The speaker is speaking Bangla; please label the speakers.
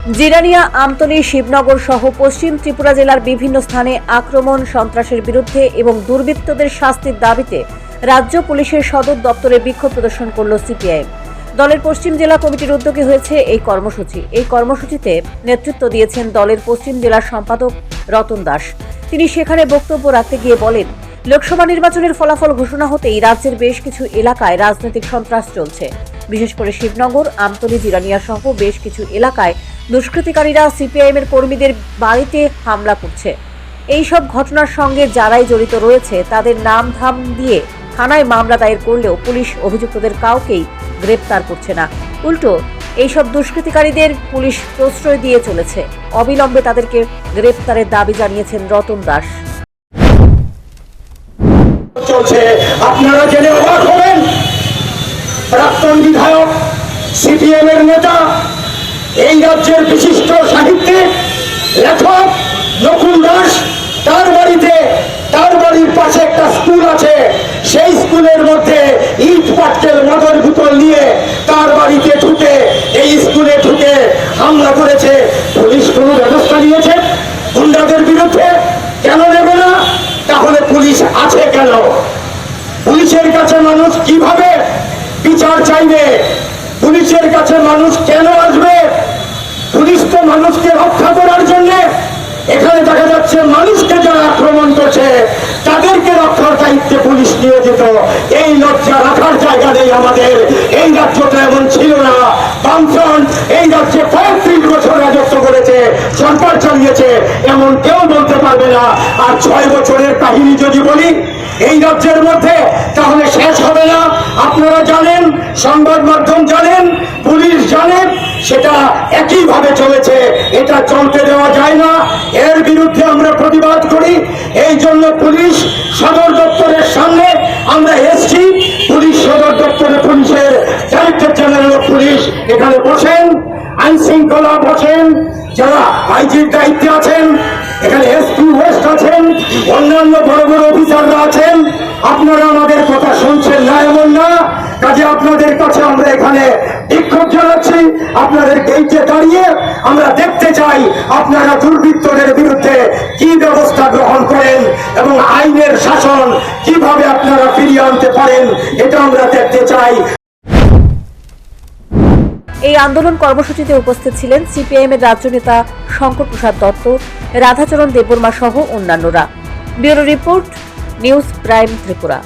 Speaker 1: জিরানিয়া, আমতলী, শিবনগর সহ পশ্চিম ত্রিপুরা জেলার বিভিন্ন স্থানে আক্রমণ, সন্ত্রাসের বিরুদ্ধে এবং দুর্বৃত্তদের শাস্তির দাবিতে রাজ্য পুলিশের সদর দপ্তরে বিক্ষোভ প্রদর্শন করল সিপিআইএম। দলের পশ্চিম জেলা কমিটির উদ্যোগে হয়েছে এই কর্মসূচি। এই কর্মসূচিতে নেতৃত্ব দিয়েছেন দলের পশ্চিম জেলার সম্পাদক রতন দাস। তিনি সেখানে বক্তব্য রাখতে গিয়ে বলেন, লোকসভা নির্বাচনের ফলাফল ঘোষণা হতেই রাজ্যের বেশ কিছু এলাকায় রাজনৈতিক সন্ত্রাস চলছে। বিশেষ করে শিবনগর, আমতলী, জিরানিয়া সহ বেশ কিছু এলাকায় দুষ্কৃতিকারীরা সিপিআইএম এর কর্মীদের বাড়িতে হামলা করছে। এই সব ঘটনার সঙ্গে যারাই জড়িত রয়েছে, তাদের নাম ধাম দিয়ে থানায় মামলা দায়ের করলেও পুলিশ অভিযুক্তদের কাউকেই গ্রেপ্তার করছে না। উল্টো, এইসব দুষ্কৃতিকারীদের পুলিশ প্রশ্রয় দিয়ে চলেছে। অবিলম্বে তাদেরকে গ্রেপ্তারের দাবি জানিয়েছেন রতন দাস।
Speaker 2: চলছে। আপনারা জেনে অবাক হবেন। প্রাক্তন বিধায়ক এই রাজ্যের বিশিষ্ট সাহিত্যিক লেখক নকুল দাস, তার বাড়িতে, তার বাড়ির পাশে একটা স্কুল আছে। সেই স্কুলের মধ্যে ইট পাটকেল মদর বোতল নিয়ে তার বাড়িতে ঢুকে, এই স্কুলে ঢুকে হামলা করেছে। পুলিশ কোনো ব্যবস্থা নিয়েছে? গুন্ডাদের বিরুদ্ধে কেন নেবে না? তাহলে পুলিশ আছে কেন? পুলিশের কাছে মানুষ কীভাবে বিচার চাইবে? পুলিশের কাছে মানুষ কেন মানুষকে রক্ষা করার জন্য এখানে দেখা যাচ্ছে মানুষকে যারা আক্রমণ করছে, তাদেরকে রক্ষার দায়িত্বে পুলিশ নিয়োজিত। এই লজ্জা রাখার জায়গা নেই আমাদের। এই রাজ্যটা এমন ছিল না। বামফ্রন্ট এই রাজ্যে পঁয়ত্রিশ বছর রাজত্ব করেছে, সরকার চালিয়েছে, এমন কেউ বলতে পারবে না। আর ছয় বছরের কাহিনী যদি বলি, এই রাজ্যের মধ্যে তাহলে শেষ হবে না। আপনারা জানেন, সংবাদ মাধ্যম জানেন, পুলিশ জানেন, সেটা একইভাবে চলেছে। এটা চলতে দেওয়া যায় না। এর বিরুদ্ধে আমরা প্রতিবাদ করি। এই জন্য পুলিশ সদর দপ্তরের সামনে আমরা এসছি। পুলিশ সদর দপ্তরে পুলিশের ডাইরেক্টর জেনারেল পুলিশ এখানে বসেন। আইন শৃঙ্খলা বসেন। যারা আইজির দায়িত্বে আছেন, এখানে এসপি ওয়েস্ট আছেন, অন্যান্য বড় বড় অফিসাররা আছেন। আপনারা আমাদের কথা শুনছেন না এমন না। কাজে আপনাদের কাছে আমরা এখানে বিক্ষোভ জানাচ্ছি। আপনাদের গেইটে দাঁড়িয়ে আমরা দেখতে চাই আপনারা দুর্বৃত্তদের বিরুদ্ধে কি ব্যবস্থা গ্রহণ করেন এবং আইনের শাসন কীভাবে আপনারা ফিরিয়ে আনতে পারেন, এটা আমরা দেখতে চাই।
Speaker 1: এই আন্দোলন কর্মসূচিতে উপস্থিত ছিলেন সিপিআইএম এর রাজ্য নেতা শঙ্কর প্রসাদ দত্ত, রাধাচরণ দেববর্মা সহ অন্যান্যরা। Bureau report, news prime Tripura.